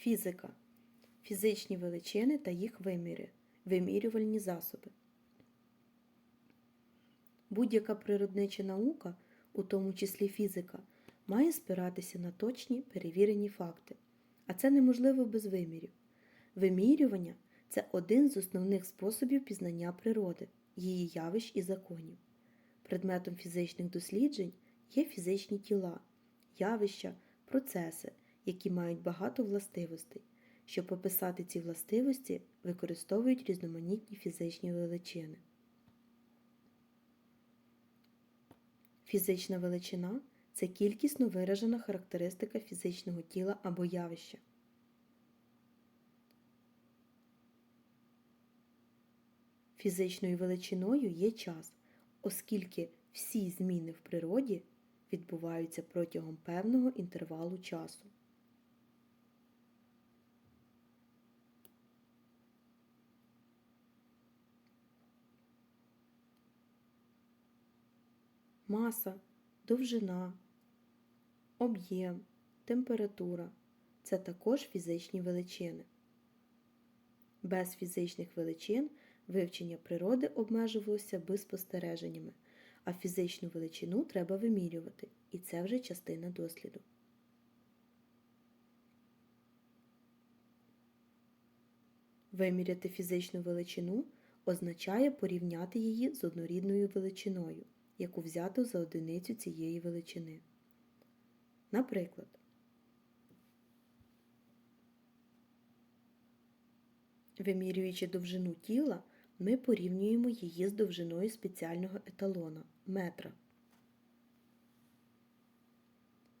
Фізика. Фізичні величини та їх виміри. Вимірювальні засоби. Будь-яка природнича наука, у тому числі фізика, має спиратися на точні перевірені факти. А це неможливо без вимірів. Вимірювання це один з основних способів пізнання природи, її явищ і законів. Предметом фізичних досліджень є фізичні тіла, явища, процеси, які мають багато властивостей. Щоб описати ці властивості, використовують різноманітні фізичні величини. Фізична величина це кількісно виражена характеристика фізичного тіла або явища. Фізичною величиною є час, оскільки всі зміни в природі відбуваються протягом певного інтервалу часу. Маса, довжина, об'єм, температура це також фізичні величини. Без фізичних величин вивчення природи обмежувалося би спостереженнями, а фізичну величину треба вимірювати, і це вже частина досліду. Виміряти фізичну величину означає порівняти її з однорідною величиною, яку взято за одиницю цієї величини. Наприклад, вимірюючи довжину тіла, ми порівнюємо її з довжиною спеціального еталона метра.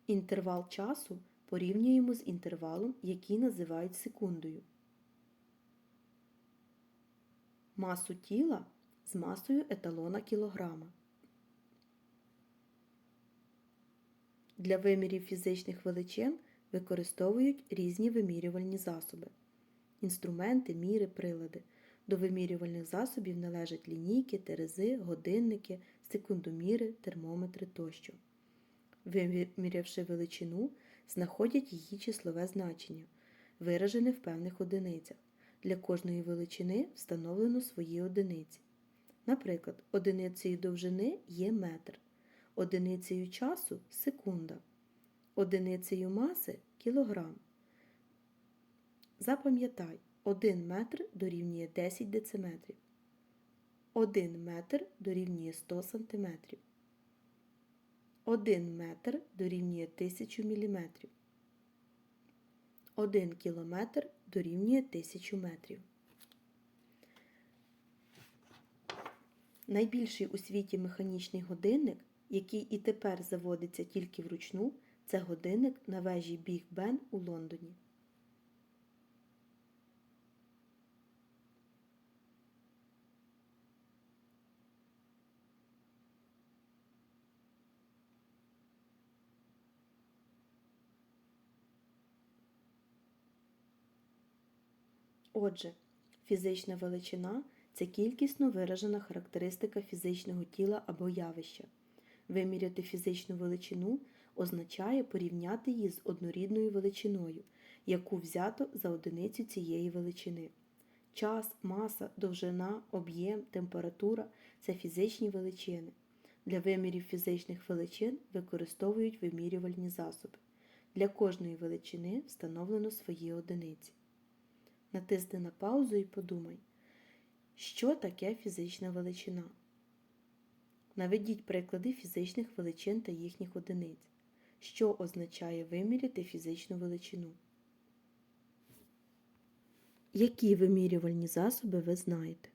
Інтервал часу порівнюємо з інтервалом, який називають секундою. Масу тіла з масою еталона кілограма. Для вимірів фізичних величин використовують різні вимірювальні засоби. Інструменти, міри, прилади. До вимірювальних засобів належать лінійки, терези, годинники, секундоміри, термометри тощо. Вимірявши величину, знаходять її числове значення, виражене в певних одиницях. Для кожної величини встановлено свої одиниці. Наприклад, одиницею довжини є метр, одиницею часу секунда, одиницею маси кілограм. Запам'ятай, 1 метр дорівнює 10 дециметрів. 1 метр дорівнює 100 сантиметрів. 1 метр дорівнює 1000 міліметрів. 1 кілометр дорівнює 1000 метрів. Найбільший у світі механічний годинник, який і тепер заводиться тільки вручну, це годинник на вежі Біг Бен у Лондоні. Отже, фізична величина це кількісно виражена характеристика фізичного тіла або явища. Виміряти фізичну величину означає порівняти її з однорідною величиною, яку взято за одиницю цієї величини. Час, маса, довжина, об'єм, температура це фізичні величини. Для вимірів фізичних величин використовують вимірювальні засоби. Для кожної величини встановлено свої одиниці. Натисни на паузу і подумай, що таке фізична величина. Наведіть приклади фізичних величин та їхніх одиниць. Що означає виміряти фізичну величину? Які вимірювальні засоби ви знаєте?